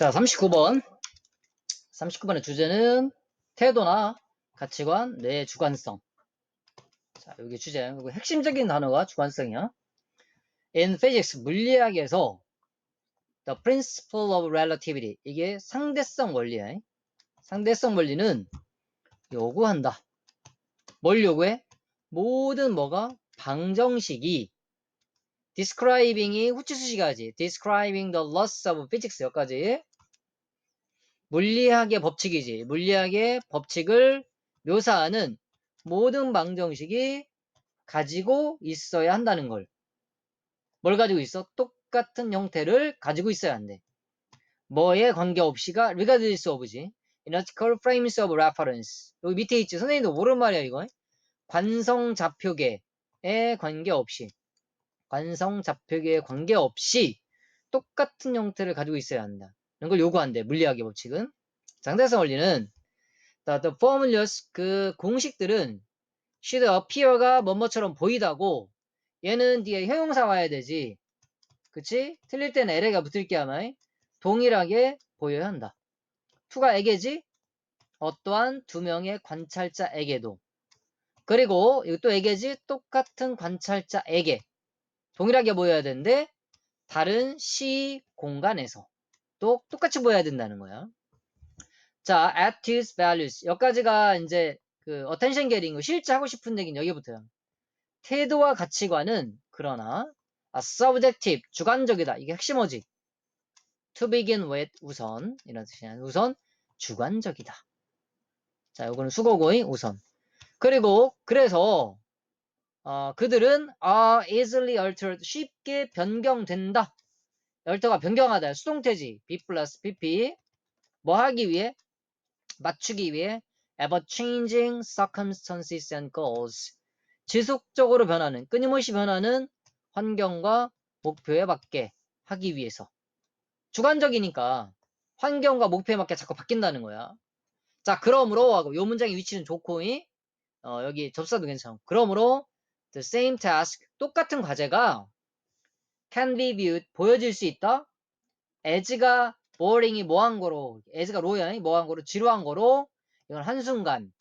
자, 39번. 39번의 주제는 태도나 가치관, 뇌의 주관성. 자, 여기 주제. 여기 핵심적인 단어가 주관성이야. In physics, 물리학에서 the principle of relativity. 이게 상대성 원리야. 상대성 원리는 요구한다. 뭘 요구해? 모든 뭐가 방정식이 describing이 후치수식하지. describing the laws of physics 여기까지. 물리학의 법칙이지. 물리학의 법칙을 묘사하는 모든 방정식이 가지고 있어야 한다는 걸. 뭘 가지고 있어? 똑같은 형태를 가지고 있어야 한대. 뭐에 관계없이가 regardless of지. Analytical frames of reference. 여기 밑에 있지. 선생님도 모르는 말이야 이거. 관성 좌표계에 관계없이. 관성 좌표계에 관계없이 똑같은 형태를 가지고 있어야 한다. 걸 요구한대. 물리학의 법칙은. 장대성 원리는 the, formulas 그 공식들은 should appear가 뭐뭐처럼 보이다고 얘는 뒤에 형용사 와야 되지. 그치? 틀릴 때는 LA가 붙을 게 아마 동일하게 보여야 한다. 투가 에게지? 어떠한 두 명의 관찰자에게도. 그리고 이것도 에게지? 똑같은 관찰자에게. 동일하게 보여야 되는데 다른 시 공간에서 또 똑같이 보여야 된다는 거야. 자, attitudes, values. 여기까지가 이제 그 attention getting 거 실제 하고 싶은 얘기는 여기부터야. 태도와 가치관은 그러나 아, subjective, 주관적이다. 이게 핵심어지. to begin with, 우선 이런 뜻이야. 우선 주관적이다. 자, 요거는 수고고의 우선. 그리고 그래서 어, 그들은 are easily altered, 쉽게 변경된다. 열터가 변경하다. 수동태지. B 플러스 PP. 뭐 하기 위해? 맞추기 위해 ever changing circumstances and goals. 지속적으로 변하는, 끊임없이 변하는 환경과 목표에 맞게 하기 위해서. 주관적이니까 환경과 목표에 맞게 자꾸 바뀐다는 거야. 자, 그러므로 요 문장의 위치는 좋고 어, 여기 접사도 괜찮고. 그러므로 the same task 똑같은 과제가 can be viewed 보여질 수 있다. as가 boring이 뭐한 거로 as가 로야 뭐한 거로 지루한 거로 이건 한순간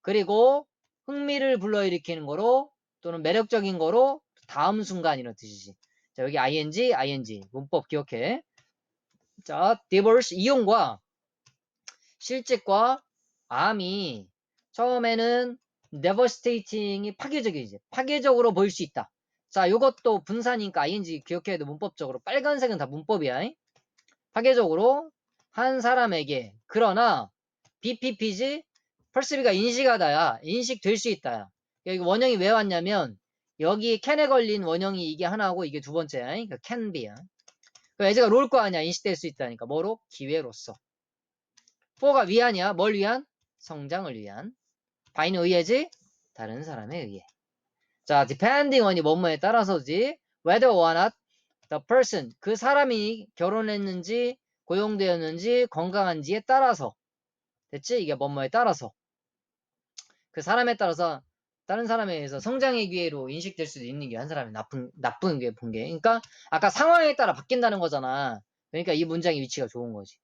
그리고 흥미를 불러일으키는 거로 또는 매력적인 거로 다음 순간 이런 뜻이지. 자 여기 ing, ing 문법 기억해. 자 divorce 이용과 실직과 암이 처음에는 devastating이 파괴적이지. 파괴적으로 보일 수 있다. 자, 요것도 분사니까 ing 기억해야 돼. 문법적으로. 빨간색은 다 문법이야. 파괴적으로 한 사람에게. 그러나 BPP지 펄스비가 인식하다야. 인식될 수 있다야. 여기 원형이 왜 왔냐면 여기 캔에 걸린 원형이 이게 하나고 이게 두 번째야. 그러니까 can be야. 그 애제가 롤 거 아니야. 인식될 수 있다니까. 뭐로? 기회로서. for가 위안이야. 뭘 위한? 성장을 위한. by는 의해지? 다른 사람에 의해. 자, depending on이 뭐뭐에 따라서지. whether or not the person, 그 사람이 결혼했는지, 고용되었는지, 건강한지에 따라서. 됐지? 이게 뭐뭐에 따라서. 그 사람에 따라서 다른 사람에 의해서 성장의 기회로 인식될 수도 있는 게 한 사람이 나쁜, 나쁜 게 본 게. 그러니까 아까 상황에 따라 바뀐다는 거잖아. 그러니까 이 문장의 위치가 좋은 거지.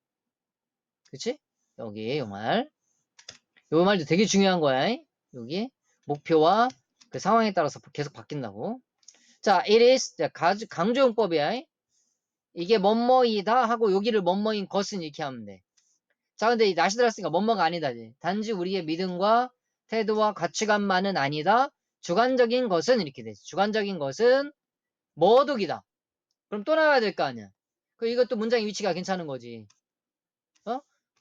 그치? 여기 요 말. 요 말도 되게 중요한 거야. 여기 목표와 그 상황에 따라서 계속 바뀐다고. 자, it is 강조용법이야. 이게 뭐뭐이다 하고 여기를 뭐뭐인 것은 이렇게 하면 돼. 자, 근데 이 나시 들었으니까 뭐뭐가 아니다지. 단지 우리의 믿음과 태도와 가치관만은 아니다. 주관적인 것은 이렇게 되지. 주관적인 것은 뭐독이다. 그럼 또 나와야 될 거 아니야. 그 이것도 문장의 위치가 괜찮은 거지. 어?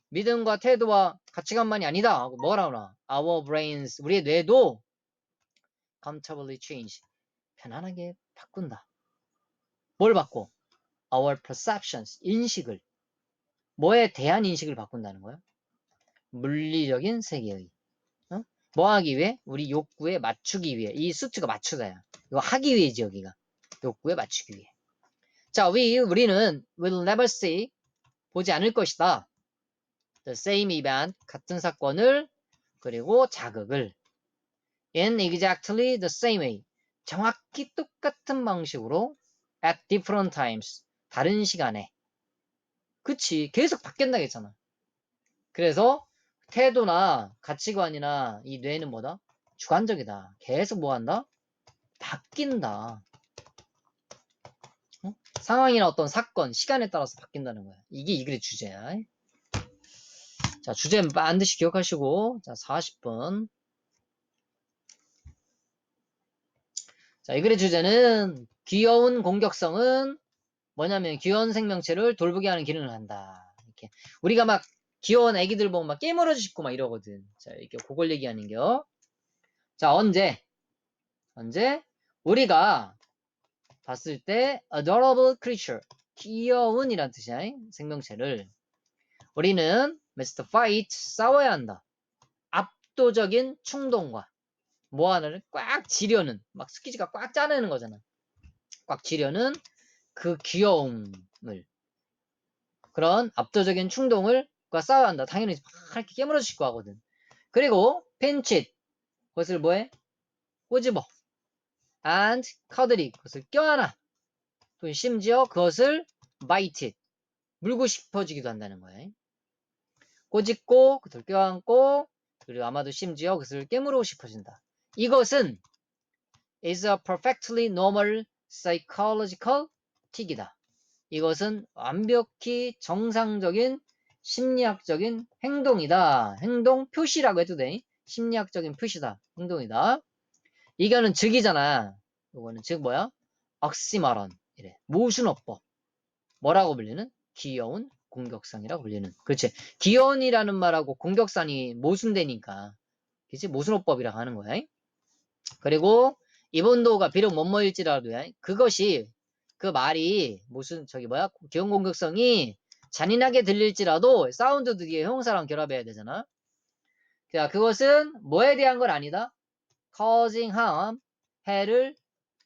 믿음과 태도와 가치관만이 아니다. 하고 뭐라 그러나? Our brains, 우리의 뇌도 comfortably change. 편안하게 바꾼다. 뭘 바꿔? Our perceptions, 인식을. 뭐에 대한 인식을 바꾼다는 거야? 물리적인 세계의. 어? 뭐 하기 위해? 우리 욕구에 맞추기 위해. 이 수트가 맞추다야. 이거 하기 위해지, 여기가. 욕구에 맞추기 위해. 자, we, 우리는 will never see, 보지 않을 것이다. the same event, 같은 사건을, 그리고 자극을. In exactly the same way. 정확히 똑같은 방식으로 at different times. 다른 시간에. 그치. 계속 바뀐다 했잖아. 그래서 태도나 가치관이나 이 뇌는 뭐다? 주관적이다. 계속 뭐 한다? 바뀐다. 어? 상황이나 어떤 사건, 시간에 따라서 바뀐다는 거야. 이게 이 글의 주제야. 자, 주제는 반드시 기억하시고, 자, 40분. 자, 이 글의 주제는 귀여운 공격성은 뭐냐면 귀여운 생명체를 돌보게 하는 기능을 한다. 이렇게. 우리가 막 귀여운 애기들 보면 막 깨물어주 싶고 막 이러거든. 자, 이렇게 그걸 얘기하는 겨. 자, 언제? 언제? 우리가 봤을 때 adorable creature 귀여운 이란 뜻이야 생명체를 우리는 Mr. Fight 싸워야 한다 압도적인 충동과 뭐 하나를 꽉 지려는 막 스키즈가 꽉 짜내는 거잖아 꽉 지려는 그 귀여움을 그런 압도적인 충동을 과 싸워야 한다 당연히 막 이렇게 깨물어 주실 거 하거든 그리고 펜칫 그것을 뭐해? 꼬집어 and cuddly 그것을 껴안아 또 심지어 그것을 bite it 물고 싶어지기도 한다는 거예요. 꼬집고 그것을 껴안고 그리고 아마도 심지어 그것을 깨물고 싶어진다. 이것은 is a perfectly normal psychological 틱이다. 이것은 완벽히 정상적인 심리학적인 행동이다. 행동 표시라고 해도 돼. 심리학적인 표시다. 행동이다. 이거는 즉이잖아. 이거는 즉 뭐야? 억시마론 이래. 모순어법. 뭐라고 불리는? 귀여운 공격상이라고 불리는. 그렇지. 귀여운이라는 말하고 공격상이 모순되니까. 그치? 모순어법이라고 하는 거야. 그리고 이본도가 비록 뭐뭐일지라도 그것이 그 말이 무슨 저기 뭐야? 귀여운 공격성이 잔인하게 들릴지라도 사운드도 뒤에 형사랑 결합해야 되잖아. 자, 그것은 뭐에 대한 건 아니다. causing harm, 해를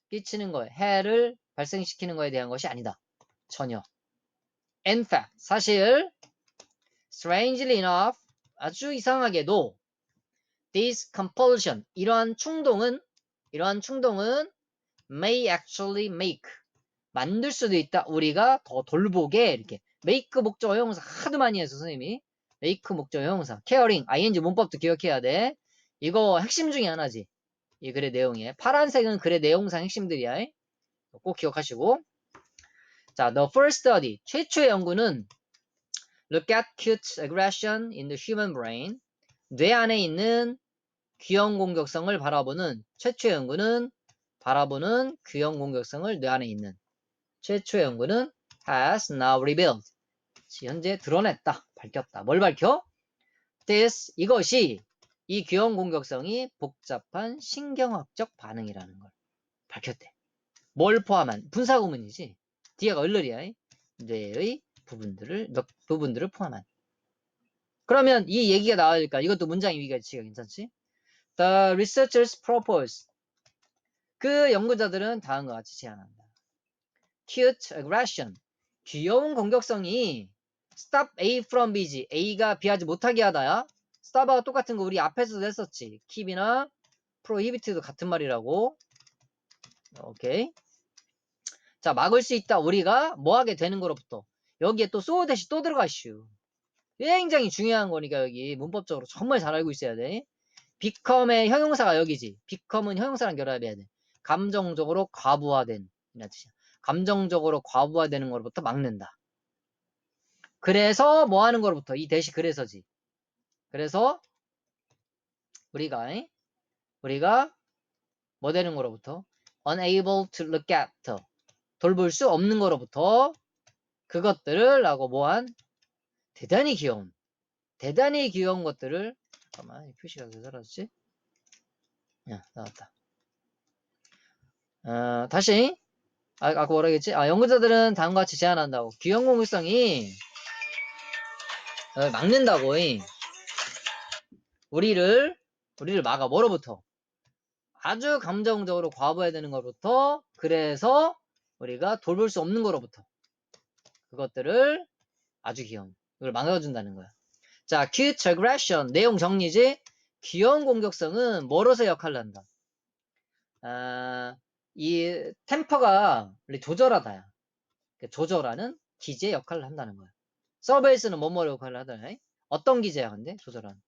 끼치는 거에 해를 발생시키는 거에 대한 것이 아니다. 전혀. In fact, 사실 strangely enough, 아주 이상하게도 this compulsion, 이러한 충동은 이러한 충동은 may actually make 만들 수도 있다. 우리가 더 돌보게 이렇게 make 목적어 형용사 하도 많이 해서 선생님이 make 목적어 형용사 caring ing 문법도 기억해야 돼. 이거 핵심 중에 하나지. 이 글의 내용에 파란색은 글의 내용상 핵심들이야. 꼭 기억하시고 자, the first study 최초의 연구는 look at cute aggression in the human brain 뇌 안에 있는 귀형 공격성을 바라보는 최초의 연구는 바라보는 귀형 공격성을 뇌 안에 있는 최초의 연구는 has now revealed 현재 드러냈다 밝혔다 뭘 밝혀? this 이것이 이 귀형 공격성이 복잡한 신경학적 반응이라는 걸 밝혔대. 뭘 포함한 분사 구문이지. 뒤에가 얼얼이야. 뇌의 부분들을 몇 부분들을 포함한. 그러면 이 얘기가 나와니까 이것도 문장 위기가치가 괜찮지? The researchers propose 그 연구자들은 다음과 같이 제안한다. Cute aggression 귀여운 공격성이 stop A from B지 A가 B하지 못하게 하다야 스타바가 똑같은 거 우리 앞에서도 했었지. 킵이나 프로히비트도 같은 말이라고. 오케이. 자, 막을 수 있다. 우리가 뭐 하게 되는 거로부터. 여기에 또 so 대시 또 들어가 슈. 굉장히 중요한 거니까 여기 문법적으로 정말 잘 알고 있어야 돼. Become의 형용사가 여기지. become은 형용사랑 결합해야 돼. 감정적으로 과부하된 이란 뜻이야. 감정적으로 과부하되는 거로부터 막는다. 그래서 뭐 하는 거로부터 이 대시 그래서지. 그래서 우리가 우리가 뭐 되는 거로부터 unable to look at 돌볼 수 없는 거로부터 그것들을 라고 뭐한 대단히 귀여운 대단히 귀여운 것들을 잠깐만 표시가 왜 사라졌지? 야 나왔다 어, 다시 아, 아까 뭐라 했지? 아, 연구자들은 다음과 같이 제안한다고 귀여운 공격성이 어, 막는다고 우리를 우리를 막아 뭐로부터 아주 감정적으로 과부해야 되는 것부터 그래서 우리가 돌볼 수 없는 것로부터 그것들을 아주 귀여운 이걸 막아준다는 거야. 자, cute aggression 내용 정리지. 귀여운 공격성은 뭐로서 역할을 한다. 아, 이 템퍼가 원래 조절하다야. 조절하는 기제 역할을 한다는 거야. 서베이스는 뭐뭐로 역할을 하더라. 어떤 기제야 근데 조절한.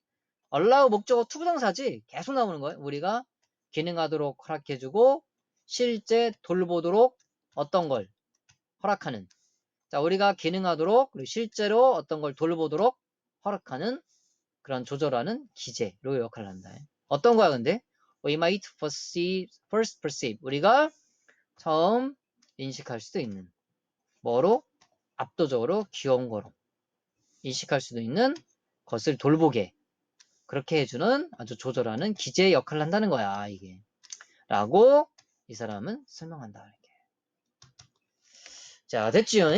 allow 목적어 투부정사지 계속 나오는 거예요. 우리가 기능하도록 허락해주고 실제 돌보도록 어떤 걸 허락하는. 자 우리가 기능하도록 그리고 실제로 어떤 걸 돌보도록 허락하는 그런 조절하는 기제로 역할을 한다. 어떤 거야 근데? We might perceive, first perceive. 우리가 처음 인식할 수도 있는 뭐로? 압도적으로 귀여운 거로 인식할 수도 있는 것을 돌보게 그렇게 해주는 아주 조절하는 기제의 역할을 한다는 거야 이게 라고 이 사람은 설명한다 이렇게 자 됐지요?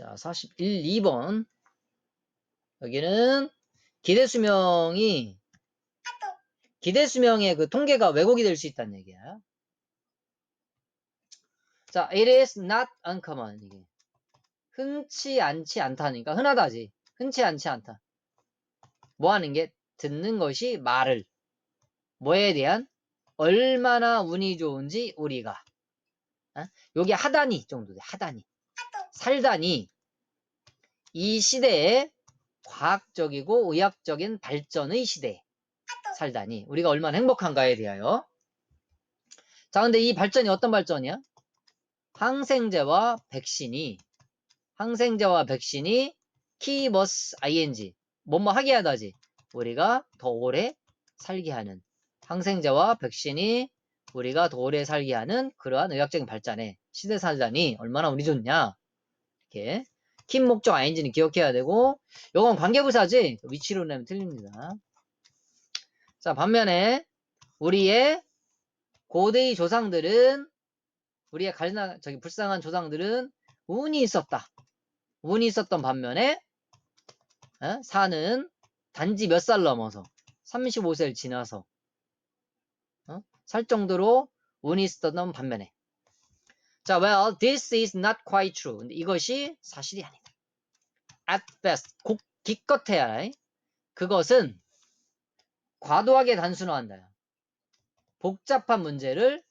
자 41, 2번 여기는 기대수명이 기대수명의 그 통계가 왜곡이 될 수 있다는 얘기야 자, it is not uncommon. 이게. 흔치 않지 않다니까. 흔하다지. 흔치 않지 않다. 뭐 하는 게? 듣는 것이 말을. 뭐에 대한? 얼마나 운이 좋은지 우리가. 어? 여기 하다니 정도 돼. 하다니. 살다니. 이 시대에 과학적이고 의학적인 발전의 시대에 살다니. 우리가 얼마나 행복한가에 대하여. 자, 근데 이 발전이 어떤 발전이야? 항생제와 백신이 항생제와 백신이 키버스 ing 뭐뭐 하게 하다지 우리가 더 오래 살게 하는 항생제와 백신이 우리가 더 오래 살게 하는 그러한 의학적인 발전에 시대 살다니 얼마나 운이 좋냐 이렇게 킨 목적 ing는 기억해야 되고 요건 관계부사지 위치로 내면 틀립니다 자 반면에 우리의 고대의 조상들은 우리의 갈나 저기 불쌍한 조상들은 운이 있었다. 운이 있었던 반면에 에? 사는 단지 몇 살 넘어서 35세를 지나서 어? 살 정도로 운이 있었던 반면에 자, well, this is not quite true. 이것이 사실이 아니다. At best, 곧 기껏해야 해. 그것은 과도하게 단순화한다. 복잡한 문제를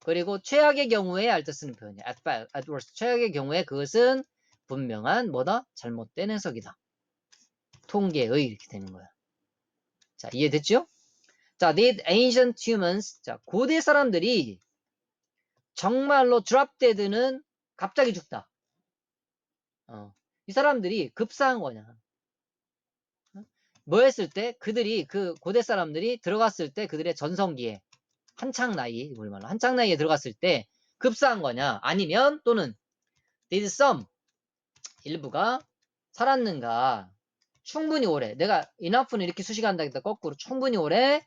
그리고 최악의 경우에 알때 쓰는 표현이야. at, bad, at worst. 최악의 경우에 그것은 분명한 뭐다? 잘못된 해석이다. 통계의 이렇게 되는 거야. 자, 이해됐죠? 자, did ancient humans 자, 고대 사람들이 정말로 dead는 갑자기 죽다. 어, 이 사람들이 급사한 거냐. 어? 뭐 했을 때 그들이 그 고대 사람들이 들어갔을 때 그들의 전성기에 한창 나이, 우리말로 한창 나이에 들어갔을 때 급사한 거냐? 아니면 또는 did some 일부가 살았는가? 충분히 오래. 내가 enough는 이렇게 수식한다기보다 거꾸로 충분히 오래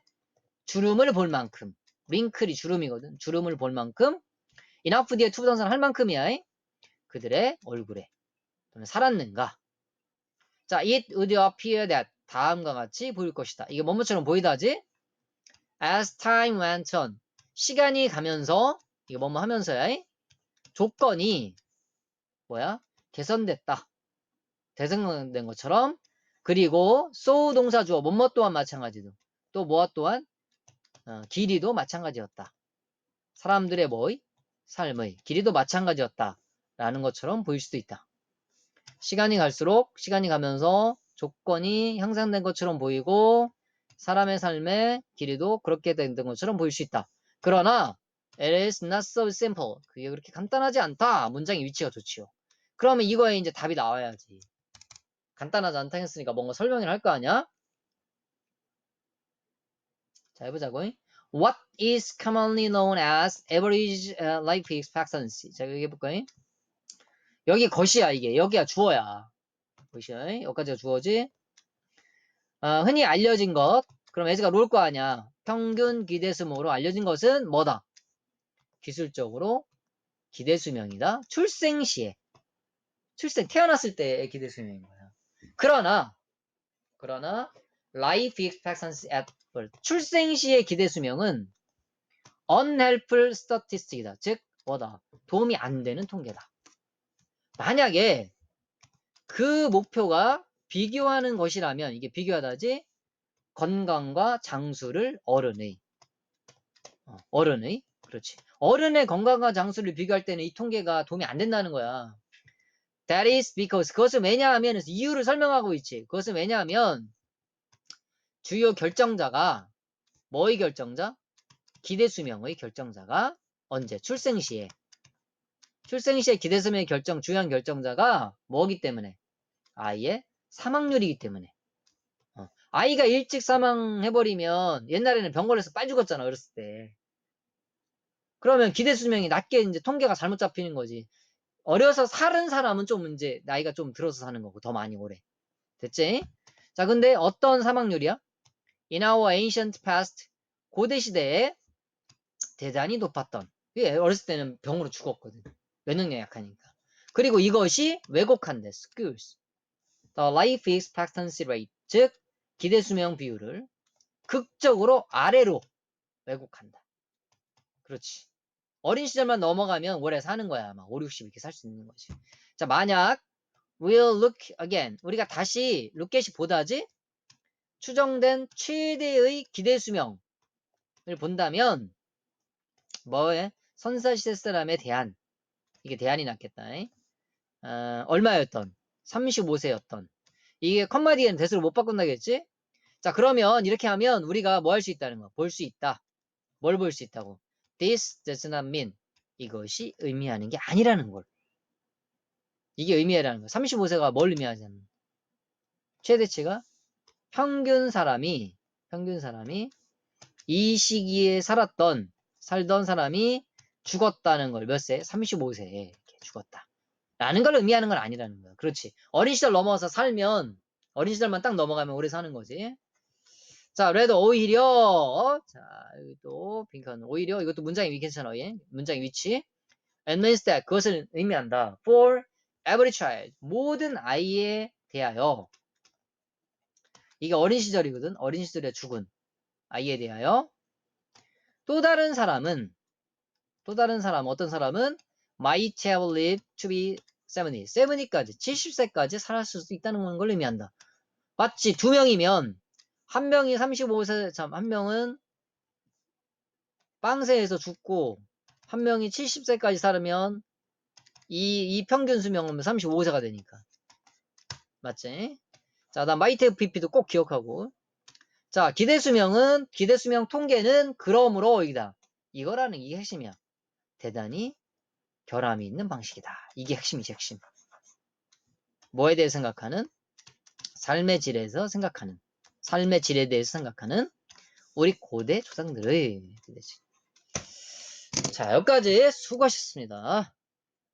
주름을 볼 만큼. 링클이 주름이거든. 주름을 볼 만큼 enough 뒤에 투부정사는 할 만큼이야. 그들의 얼굴에 또는 살았는가? 자, it would appear that 다음과 같이 보일 것이다. 이게 뭐뭐처럼 보이다지? as time went on. 시간이 가면서 이거 뭐뭐 하면서야? 조건이 뭐야? 개선됐다. 대성된 것처럼. 그리고 so 동사 주어 뭐뭐 또한 마찬가지도. 또 뭐와 또한? 어, 길이도 마찬가지였다. 사람들의 뭐의 삶의 길이도 마찬가지였다 라는 것처럼 보일 수도 있다 시간이 갈수록 시간이 가면서 조건이 향상된 것처럼 보이고 사람의 삶의 길이도 그렇게 된 것처럼 보일 수 있다. 그러나 it is not so simple. 그게 그렇게 간단하지 않다. 문장의 위치가 좋지요. 그러면 이거에 이제 답이 나와야지. 간단하지 않다 했으니까 뭔가 설명을 할 거 아니야? 자, 해보자고. What is commonly known as average life expectancy? 자, 여기 해볼까? 여기 것이야, 이게. 여기가 주어야. 것이야. 여기까지가 주어지. 어, 흔히 알려진 것. 그럼 에즈가 롤 거 아니야. 평균 기대수명으로 알려진 것은 뭐다? 기술적으로 기대수명이다. 출생 시에. 출생, 태어났을 때의 기대수명인 거야. 그러나, 그러나, life expectancy at birth. 출생 시의 기대 수명은 unhelpful statistic이다. 즉, 뭐다? 도움이 안 되는 통계다. 만약에 그 목표가 비교하는 것이라면 이게 비교하다지 건강과 장수를 어른의 어, 어른의 그렇지 어른의 건강과 장수를 비교할 때는 이 통계가 도움이 안 된다는 거야 That is because 그것은 왜냐하면 이유를 설명하고 있지. 그것은 왜냐하면 주요 결정자가 뭐의 결정자? 기대 수명의 결정자가 언제? 출생 시에. 출생 시에 기대 수명의 결정 주요한 결정자가 뭐기 때문에? 아이의 사망률이기 때문에. 어. 아이가 일찍 사망해버리면 옛날에는 병 걸려서 빨리 죽었잖아 어렸을 때. 그러면 기대 수명이 낮게 이제 통계가 잘못 잡히는 거지. 어려서 사는 사람은 좀 이제 나이가 좀 들어서 사는 거고 더 많이 오래. 됐지? 자, 근데 어떤 사망률이야? In our ancient past 고대 시대에 대단히 높았던. 왜 어렸을 때는 병으로 죽었거든. 면역력 약하니까. 그리고 이것이 왜곡한대. skews. The life expectancy rate. 즉 기대 수명 비율을 극적으로 아래로 왜곡한다. 그렇지. 어린 시절만 넘어가면 오래 사는 거야. 아마 5, 60 이렇게 살 수 있는 거지. 자, 만약 we'll look again. 우리가 다시 룩겟이 보다지 추정된 최대의 기대 수명을 본다면 뭐에 선사시대 사람에 대한 이게 대안이 낫겠다. 어, 얼마였던? 35세였던. 이게 컴마 뒤에는 대수를 못 바꾼다겠지? 자 그러면 이렇게 하면 우리가 뭐 할 수 있다는 거. 볼 수 있다. 뭘 볼 수 있다고? This does not mean 이것이 의미하는 게 아니라는 걸. 이게 의미하라는 거. 35세가 뭘 의미하냐면 최대치가 평균 사람이 평균 사람이 이 시기에 살았던 살던 사람이 죽었다는 걸 몇 세? 35세에 이렇게 죽었다. 라는 걸 의미하는 건 아니라는 거야. 그렇지. 어린 시절 넘어서 살면 어린 시절만 딱 넘어가면 오래 사는 거지. 자, 레드 오히려 자, 여기 또 핑크는 오히려 이것도 문장이 괜찮아. 예? 문장의 위치. And means that 그것을 의미한다. For every child 모든 아이에 대하여 이게 어린 시절이거든. 어린 시절에 죽은 아이에 대하여 또 다른 사람은 또 다른 사람 어떤 사람은 might have lived to be 70, 70까지 70세까지 살았을 수 있다는 걸 의미한다. 마치 두 명이면 한 명이 35세 참 한 명은 빵새에서 죽고 한 명이 70세까지 살으면 이, 이 평균 수명은 35세가 되니까 맞지? 자, 다음 마이트 PP도 꼭 기억하고 자, 기대 수명은 기대 수명 통계는 그러므로 이다. 이거라는 이게 핵심이야. 대단히 결함이 있는 방식이다. 이게 핵심이지 핵심. 뭐에 대해 생각하는? 삶의 질에서 생각하는. 삶의 질에 대해서 생각하는 우리 고대 조상들의 자 여기까지 수고하셨습니다.